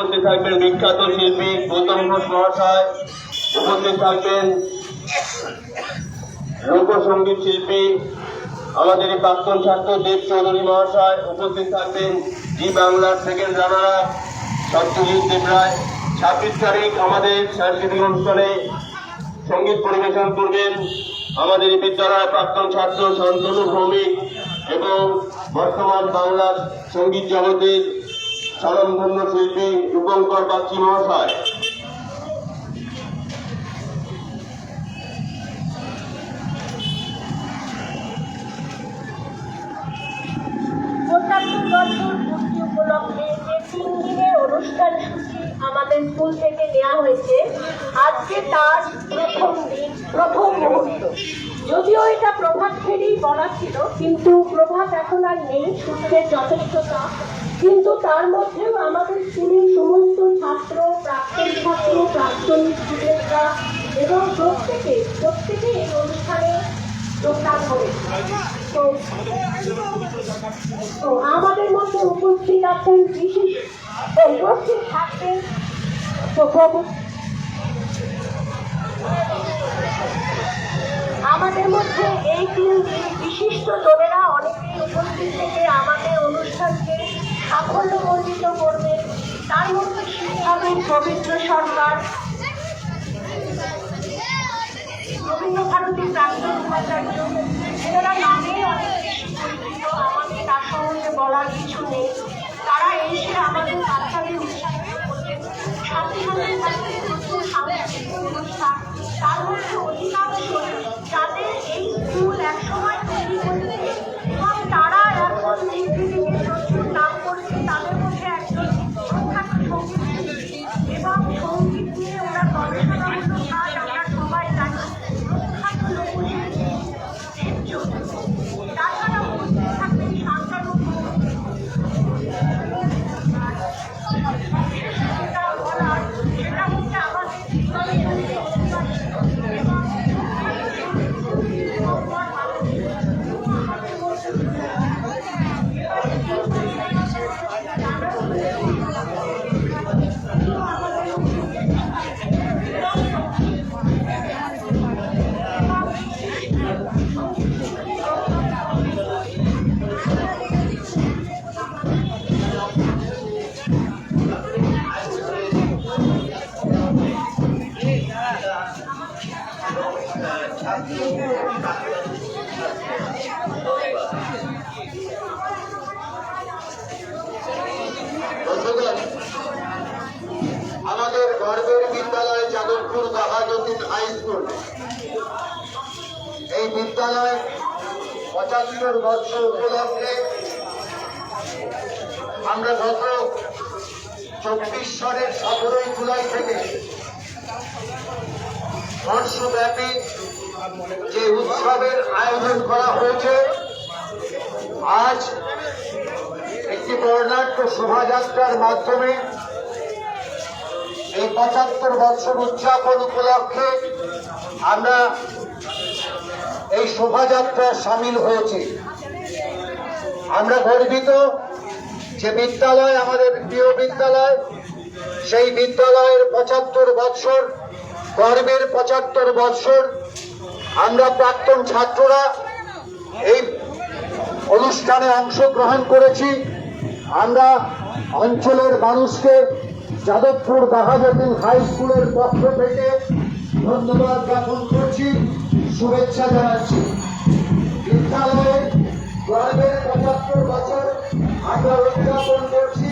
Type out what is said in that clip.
উপস্থিত থাকবেন বিখ্যাত শিল্পী গৌতম ঘোষ মহাশয়, উপস্থিত থাকবেন লোকসঙ্গীত শিল্পী, আমাদের এই প্রাক্তন ছাত্র দেব চৌধুরী মহাশয়, উপস্থিত থাকবেন জি বাংলার সেকেন্ড রানার সত্যজিৎ দেবরায় ছাব্বিশ তারিখ আমাদের সাংস্কৃতিক অনুষ্ঠানে সংগীত পরিবেশন করবেন আমাদের বিদ্যালয়ের প্রাক্তন ছাত্র শান্তনু ভৌমিক এবং বর্তমান বাংলার সংগীত জগতের স্বনামধন্য শিল্পী রূপঙ্কর বাচ্চি মহাশয়। আমাদের স্কুল থেকে হয়েছে, আজকে তার প্রথম প্রথম যদিও এটা প্রভাত কিন্তু প্রভাত এখন আর নেই সূত্রের যথেষ্ট কিন্তু তার মধ্যেও আমাদের স্কুলের সমস্ত ছাত্র, প্রাক্তন ছাত্র, প্রাক্তন স্টুডেন্টরা এবং প্রত্যেকে প্রত্যেকে এই অনুষ্ঠানে যোগদান করে তো আমাদের মধ্যে উপস্থিত আছেন বিশেষ উপস্থিত থাকবেন আমাদের মধ্যে এই তিন বিশিষ্ট শিক্ষাবিদ পবিত্র সরকার রবীন্দ্র ভারতী প্রাক্তন উপাচার্য আমাকে তার সম্বন্ধে বলার কিছু নেই। তারা এসে আমাদের বাচ্চাদের উৎসাহিত সাথে সাথে তার মধ্যে আমাদের গর্বের বিদ্যালয় যাদবপুর বাঘাযতীন হাই স্কুল। এই বিদ্যালয় পঁচাত্তর বছর উপলক্ষে আমরা গত চব্বিশ সালের সতেরোই জুলাই থেকে বর্ষব্যাপী যে উৎসবের আয়োজন করা হয়েছে, আজ একটি বর্ণাঢ্য শোভাযাত্রার মাধ্যমে এই পঁচাত্তর বছর উদযাপন উপলক্ষে আমরা এই শোভাযাত্রায় সামিল হয়েছি। আমরা গর্বিত যে বিদ্যালয়, আমাদের প্রিয় বিদ্যালয়, সেই বিদ্যালয়ের পঁচাত্তর বৎসর গর্বের পঁচাত্তর বৎসর আমরা প্রাক্তন ছাত্ররা এই অনুষ্ঠানে অংশগ্রহণ করেছি। আমরা অঞ্চলের মানুষকে যাদবপুর বাঘাযতীন হাই স্কুলের পক্ষ থেকে ধন্যবাদ জ্ঞাপন করছি, শুভেচ্ছা জানাচ্ছি। বিদ্যালয়ে গর্বের পঁচাত্তর বছর আমরা উদযাপন করছি।